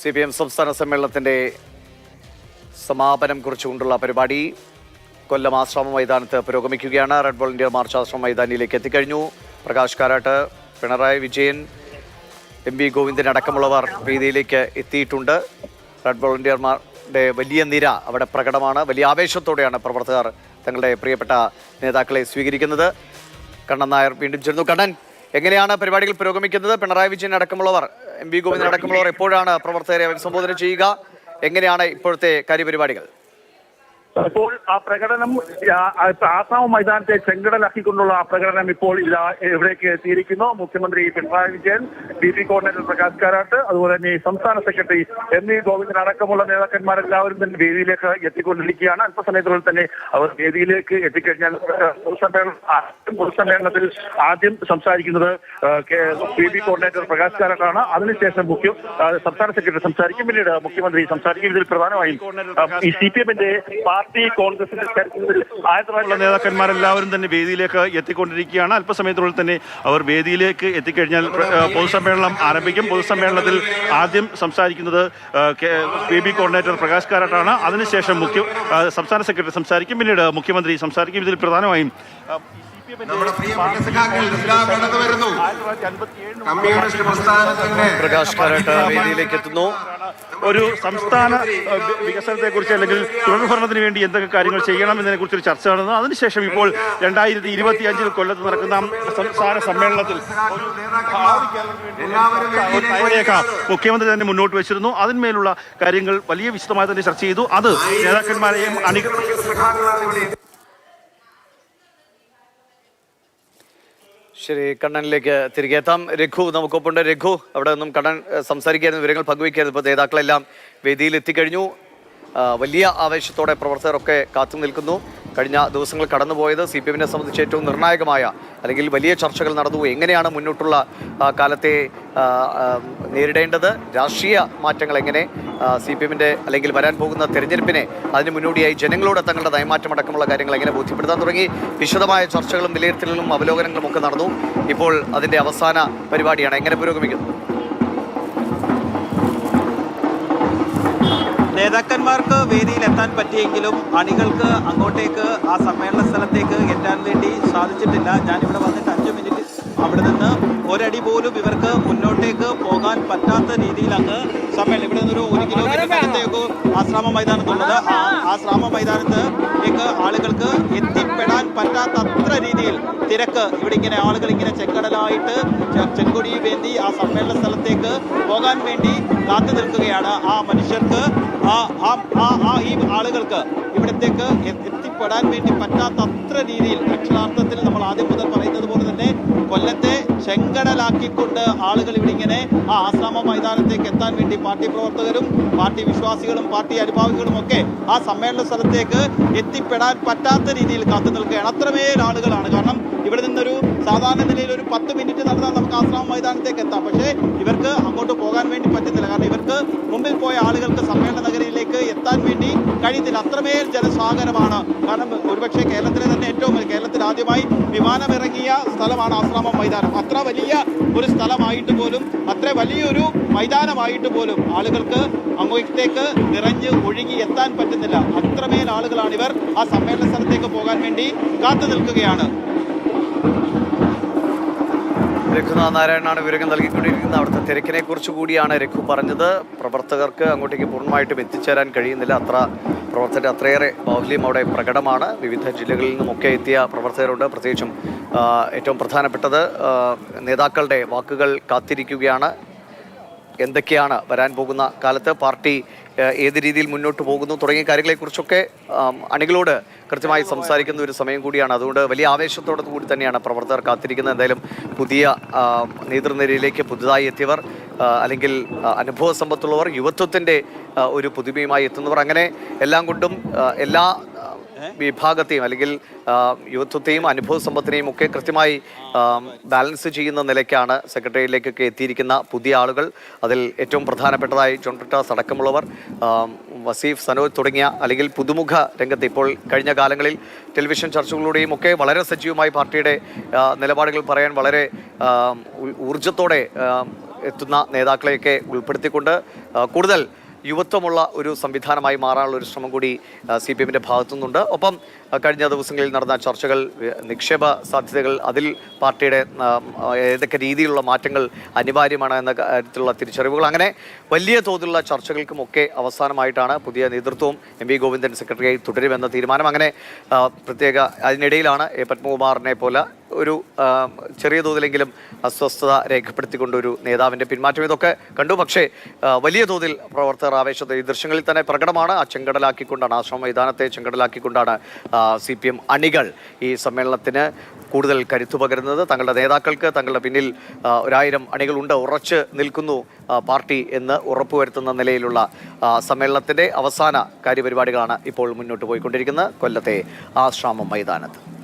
C P M സംസ്ഥാന സമ്മേളനത്തിന്റെ സമാപനം കുറിച്ചുകൊണ്ടുള്ള പരിപാടി കൊല്ലം ആശ്രമ മൈതാനത്ത് പുരോഗമിക്കുകയാണ്. റെഡ് വോളണ്ടിയർ മാർച്ച് ആശ്രമ മൈതാനിയിലേക്ക് എത്തിക്കഴിഞ്ഞു. പ്രകാശ് കാരാട്ട് പിണറായി വിജയൻ എം വി ഗോവിന്ദൻ അടക്കമുള്ളവർ വേദിയിലേക്ക് എത്തിയിട്ടുണ്ട്. റെഡ് വോളണ്ടിയർമാരുടെ വലിയ നിര അവിടെ പ്രകടമാണ്. വലിയ ആവേശത്തോടെയാണ് പ്രവർത്തകർ തങ്ങളുടെ പ്രിയപ്പെട്ട നേതാക്കളെ സ്വീകരിക്കുന്നത്. കണ്ണൻ നായർ വീണ്ടും ചേർന്നു. കണ്ണൻ എങ്ങനെയാണ് പരിപാടികൾ പുരോഗമിക്കുന്നത്? പിണറായി വിജയൻ അടക്കമുള്ളവർ എം വി ഗോവിന്ദൻ അടക്കമുള്ളവർ എപ്പോഴാണ് പ്രവർത്തകരെ അഭിസംബോധന ചെയ്യുക? എങ്ങനെയാണ് ഇപ്പോഴത്തെ കാര്യപരിപാടികൾ? ഇപ്പോൾ ആ പ്രകടനം ആസാം മൈതാനത്തെ ചെങ്കടലാക്കിക്കൊണ്ടുള്ള ആ പ്രകടനം ഇപ്പോൾ ഇതാ എവിടേക്ക് എത്തിയിരിക്കുന്നു? മുഖ്യമന്ത്രി Pinarayi Vijayan D P coordinator Prakash Karat അതുപോലെ തന്നെ സംസ്ഥാന സെക്രട്ടറി എം വി ഗോവിന്ദൻ അടക്കമുള്ള നേതാക്കന്മാരെല്ലാവരും തന്നെ വേദിയിലേക്ക് എത്തിക്കൊണ്ടിരിക്കുകയാണ്. അല്പസമയത്തിനുള്ളിൽ തന്നെ അവർ വേദിയിലേക്ക് എത്തിക്കഴിഞ്ഞാൽ പൊതുസമ്മേളനത്തിൽ ആദ്യം സംസാരിക്കുന്നത് പി കോർഡിനേറ്റർ പ്രകാശ് കാരാട്ടാണ്. അതിനുശേഷം മുഖ്യ സംസ്ഥാന സെക്രട്ടറി സംസാരിക്കും. പിന്നീട് മുഖ്യമന്ത്രി സംസാരിക്കും. ഇതിൽ പ്രധാനമായും ഈ സി പി എമ്മിന്റെ പാർട്ടി കോൺഗ്രസിന്റെ ആയിരത്തി ഉള്ള തൊള്ളായിരത്തി നേതാക്കന്മാരെല്ലാവരും തന്നെ വേദിയിലേക്ക് എത്തിക്കൊണ്ടിരിക്കുകയാണ്. അല്പസമയത്തിനുള്ളിൽ തന്നെ അവർ വേദിയിലേക്ക് എത്തിക്കഴിഞ്ഞാൽ പൊതുസമ്മേളനം ആരംഭിക്കും. പൊതുസമ്മേളനത്തിൽ ആദ്യം സംസാരിക്കുന്നത് പി ബി കോർഡിനേറ്റർ പ്രകാശ് കാരാട്ടാണ്. അതിനുശേഷം മുഖ്യ സംസ്ഥാന സെക്രട്ടറി സംസാരിക്കും. പിന്നീട് മുഖ്യമന്ത്രി സംസാരിക്കും. ഇതിൽ പ്രധാനമായും നമ്മുടെ പ്രിയപ്പെട്ട സഖാക്കൾ ഇതാ കടന്നു വരുന്നു. കമ്മ്യൂണിസ്റ്റ് പ്രസ്ഥാനത്തിന്റെ പ്രകാശ് കാരാട്ട് വേദിയിലേക്ക് എത്തുന്നു. ഒരു സംസ്ഥാന വികസനത്തെ കുറിച്ച് വികസനത്തെക്കുറിച്ച് അല്ലെങ്കിൽ തുടർഭരണത്തിന് വേണ്ടി എന്തൊക്കെ കാര്യങ്ങൾ ചെയ്യണം എന്നതിനെ കുറിച്ചൊരു ചർച്ച നടന്നു. അതിനുശേഷം ഇപ്പോൾ രണ്ടായിരത്തി ഇരുപത്തി അഞ്ചിൽ കൊല്ലത്ത് നടക്കുന്ന സംസ്ഥാന സമ്മേളനത്തിൽ മുഖ്യമന്ത്രി തന്നെ മുന്നോട്ട് വെച്ചിരുന്നു. അതിന്മേലുള്ള കാര്യങ്ങൾ വലിയ വിശദമായി തന്നെ ചർച്ച ചെയ്തു. അത് നേതാക്കന്മാരെയും അണികൾ സഖാക്കളാണ് ഇവിടെ ശരി കണ്ണനിലേക്ക് തിരികെ എത്താം. രഘു നമുക്കൊപ്പമുണ്ട് രഘു അവിടെ നിന്നും കണ്ണൻ സംസാരിക്കാനും വിവരങ്ങൾ പങ്കുവയ്ക്കായിരുന്നു. ഇപ്പോൾ നേതാക്കളെല്ലാം വേദിയിൽ എത്തിക്കഴിഞ്ഞു വലിയ ആവേശത്തോടെ പ്രവർത്തകരൊക്കെ കാത്തു നിൽക്കുന്നു കഴിഞ്ഞ ദിവസങ്ങൾ കടന്നുപോയത് സി പി എമ്മിനെ സംബന്ധിച്ച് ഏറ്റവും നിർണായകമായ അല്ലെങ്കിൽ വലിയ ചർച്ചകൾ നടന്നു. എങ്ങനെയാണ് മുന്നോട്ടുള്ള കാലത്തെ നേരിടേണ്ടത്? രാഷ്ട്രീയ മാറ്റങ്ങൾ എങ്ങനെ സി പി എമ്മിന്റെ അല്ലെങ്കിൽ വരാൻ പോകുന്ന തെരഞ്ഞെടുപ്പിനെ അതിന് മുന്നോടിയായി ജനങ്ങളോട് തങ്ങളുടെ നയമാറ്റം അടക്കമുള്ള കാര്യങ്ങൾ എങ്ങനെ ബോധ്യപ്പെടുത്താൻ തുടങ്ങി? വിശദമായ ചർച്ചകളും വിലയിരുത്തലുകളും അവലോകനങ്ങളും ഒക്കെ നടന്നു. ഇപ്പോൾ അതിന്റെ അവസാന പരിപാടിയാണ്. എങ്ങനെ പുരോഗമിക്കുന്നു? നേതാക്കന്മാർക്ക് വേദിയിൽ എത്താൻ പറ്റിയെങ്കിലും അണികൾക്ക് അങ്ങോട്ടേക്ക് ആ സമ്മേളന സ്ഥലത്തേക്ക് എത്താൻ വേണ്ടി സാധിച്ചിട്ടില്ല. ഞാനിവിടെ വന്നിട്ട് അഞ്ച് മിനിറ്റ് അവിടെ നിന്ന് ഒരടി പോലും ഇവർക്ക് മുന്നോട്ടേക്ക് പോകാൻ പറ്റാത്ത രീതിയിൽ അങ്ങ് സമ്മേളനം. ഇവിടെ നിന്നൊരു ഒരു കിലോമീറ്റർ അടുത്തേക്ക് ആശ്രാമ മൈതാനത്തുള്ളത്. ആ ആശ്രാമ മൈതാനത്തേക്ക് ആളുകൾക്ക് എത്തിപ്പെടാൻ പറ്റാത്ത അത്ര രീതിയിൽ തിരക്ക് ഇവിടെ ഇങ്ങനെ ആളുകൾ ഇങ്ങനെ ചെക്കടലായിട്ട് ചെങ്കൊടി വേണ്ടി ആ സമ്മേളന സ്ഥലത്തേക്ക് പോകാൻ വേണ്ടി കാത്തു നിൽക്കുകയാണ് ആ മനുഷ്യർക്ക് ആ ആ ആ- ആ ഈ ആളുകൾക്ക് ഇവിടത്തേക്ക് എ- എത്തിപ്പെടാൻ വേണ്ടി പറ്റാത്ത അത്ര രീതിയിൽ അക്ഷരാർത്ഥത്തിൽ നമ്മൾ ആദ്യം മുതൽ പറയുന്നത് പോലെ തന്നെ കൊല്ലത്തെ ചെങ്കടലാക്കിക്കൊണ്ട് ആളുകൾ ഇവിടെ ഇങ്ങനെ ആ ആശ്രമ മൈതാനത്തേക്ക് എത്താൻ വേണ്ടി പാർട്ടി പ്രവർത്തകരും പാർട്ടി വിശ്വാസികളും പാർട്ടി അനുഭാവികളും ഒക്കെ ആ സമ്മേളന സ്ഥലത്തേക്ക് എത്തിപ്പെടാൻ പറ്റാത്ത രീതിയിൽ കാത്തു നിൽക്കുകയാണ്. അത്രമേൽ ആളുകളാണ്. കാരണം ഇവിടെ നിന്നൊരു സാധാരണ നിലയിൽ ഒരു പത്ത് മിനിറ്റ് നടന്നാൽ നമുക്ക് ആശ്രമ മൈതാനത്തേക്ക് എത്താം. പക്ഷേ ഇവർക്ക് അങ്ങോട്ട് പോകാൻ വേണ്ടി പറ്റുന്നില്ല. കാരണം ഇവർക്ക് മുമ്പിൽ പോയ ആളുകൾക്ക് സമ്മേളന നഗരിയിലേക്ക് എത്താൻ വേണ്ടി കഴിയുന്നില്ല. അത്രമേൽ ജനസാഗരമാണ് കാരണം ഒരുപക്ഷെ കേരളത്തിലെ തന്നെ ഏറ്റവും കേരളത്തിൽ ആദ്യമായി വിമാനമിറങ്ങിയ സ്ഥലമാണ് ആശ്രമം മൈതാനം. അത്ര വലിയ ഒരു സ്ഥലമായിട്ട് പോലും അത്ര വലിയൊരു മൈതാനമായിട്ട് പോലും ആളുകൾക്ക് അങ്ങോട്ടേക്ക് നിറഞ്ഞ് ഒഴുകി എത്താൻ പറ്റുന്നില്ല. അത്രമേൽ ആളുകളാണിവർ ആ സമ്മേളന സ്ഥലത്തേക്ക് പോകാൻ വേണ്ടി കാത്തു നിൽക്കുകയാണ്. രഘുനാഥ് നാരായണനാണ് വിവരങ്ങൾ നൽകിക്കൊണ്ടിരിക്കുന്നത്. അവിടുത്തെ തിരക്കിനെ കുറിച്ച് കൂടിയാണ് രഘു പറഞ്ഞത്. പ്രവർത്തകർക്ക് അങ്ങോട്ടേക്ക് പൂർണമായിട്ടും എത്തിച്ചേരാൻ കഴിയുന്നില്ല. അത്ര പ്രവർത്തകരുടെ അത്രയേറെ ബാഹുല്യം അവിടെ പ്രകടമാണ്. വിവിധ ജില്ലകളിൽ നിന്നുമൊക്കെ എത്തിയ പ്രവർത്തകരുണ്ട്. പ്രത്യേകിച്ചും ഏറ്റവും പ്രധാനപ്പെട്ടത് നേതാക്കളുടെ വാക്കുകൾ കാത്തിരിക്കുകയാണ്. എന്തൊക്കെയാണ് വരാൻ പോകുന്ന കാലത്ത്? പാർട്ടി ഏത് രീതിയിൽ മുന്നോട്ട് പോകുന്നു തുടങ്ങിയ കാര്യങ്ങളെക്കുറിച്ചൊക്കെ അണികളോട് കൃത്യമായി സംസാരിക്കുന്ന ഒരു സമയം കൂടിയാണ്. അതുകൊണ്ട് വലിയ ആവേശത്തോടു കൂടി തന്നെയാണ് പ്രവർത്തകർ കാത്തിരിക്കുന്നത്. എന്തായാലും പുതിയ നേതൃനിരയിലേക്ക് പുതുതായി എത്തിയവർ അല്ലെങ്കിൽ അനുഭവ സമ്പത്തുള്ളവർ യുവത്വത്തിന്റെ ഒരു പുതുമയുമായി എത്തുന്നവർ. അങ്ങനെ എല്ലാം കൊണ്ടും എല്ലാ വിഭാഗത്തെയും അല്ലെങ്കിൽ യുവത്വത്തെയും അനുഭവ സമ്പത്തിനെയും ഒക്കെ കൃത്യമായി ബാലൻസ് ചെയ്യുന്ന നിലയ്ക്കാണ് സെക്രട്ടേറിയറ്റിലേക്കൊക്കെ എത്തിയിരിക്കുന്ന പുതിയ ആളുകൾ. അതിൽ ഏറ്റവും പ്രധാനപ്പെട്ടതായി ജോൺ ബ്രിട്ടാസ് അടക്കമുള്ളവർ വസീഫ് സനോജ് തുടങ്ങിയ അല്ലെങ്കിൽ പുതുമുഖ രംഗത്ത് ഇപ്പോൾ കഴിഞ്ഞ കാലങ്ങളിൽ ടെലിവിഷൻ ചർച്ചകളിലൂടെയും ഒക്കെ വളരെ സജീവമായി പാർട്ടിയുടെ നിലപാടുകൾ പറയാൻ വളരെ ഊർജത്തോടെ എത്തുന്ന നേതാക്കളെയൊക്കെ ഉൾപ്പെടുത്തിക്കൊണ്ട് കൂടുതൽ യുവത്വമുള്ള ഒരു സംവിധാനമായി മാറാനുള്ള ഒരു ശ്രമം കൂടി സി പി എമ്മിന്റെ ഭാഗത്തുനിന്നുണ്ട്. ഒപ്പം കഴിഞ്ഞ ദിവസങ്ങളിൽ നടന്ന ചർച്ചകൾ നിക്ഷേപ സാധ്യതകൾ അതിൽ പാർട്ടിയുടെ ഏതൊക്കെ രീതിയിലുള്ള മാറ്റങ്ങൾ അനിവാര്യമാണ് എന്ന കാര്യത്തിലുള്ള തിരിച്ചറിവുകൾ. അങ്ങനെ വലിയ തോതിലുള്ള ചർച്ചകൾക്കുമൊക്കെ അവസാനമായിട്ടാണ് പുതിയ നേതൃത്വവും എം വി ഗോവിന്ദൻ സെക്രട്ടറിയായി തുടരുമെന്ന തീരുമാനം. അങ്ങനെ പ്രത്യേക അതിനിടയിലാണ് എ. പത്മകുമാറിനെ പോലെ ഒരു ചെറിയ തോതിലെങ്കിലും അസ്വസ്ഥത രേഖപ്പെടുത്തിക്കൊണ്ട് ഒരു നേതാവിന്റെ പിന്മാറ്റം ഇതൊക്കെ കണ്ടു. പക്ഷേ വലിയ തോതിൽ പ്രവർത്തകർ ആവേശത്തെ ഈ ദൃശ്യങ്ങളിൽ തന്നെ പ്രകടമാണ്. ആ ചെങ്കടലാക്കിക്കൊണ്ടാണ് ആശ്രമ മൈതാനത്തെ ചെങ്കടലാക്കിക്കൊണ്ടാണ് സി പി എം അണികൾ ഈ സമ്മേളനത്തിന് കൂടുതൽ കരുത്തു പകരുന്നത്. തങ്ങളുടെ നേതാക്കൾക്ക് തങ്ങളുടെ പിന്നിൽ ഒരായിരം അണികളുണ്ട് ഉറച്ച് നിൽക്കുന്നു പാർട്ടി എന്ന് ഉറപ്പുവരുത്തുന്ന നിലയിലുള്ള സമ്മേളനത്തിന്റെ അവസാന കാര്യപരിപാടികളാണ് ഇപ്പോൾ മുന്നോട്ട് പോയിക്കൊണ്ടിരിക്കുന്നത്. കൊല്ലത്തെ ആശ്രാമം മൈതാനത്ത്.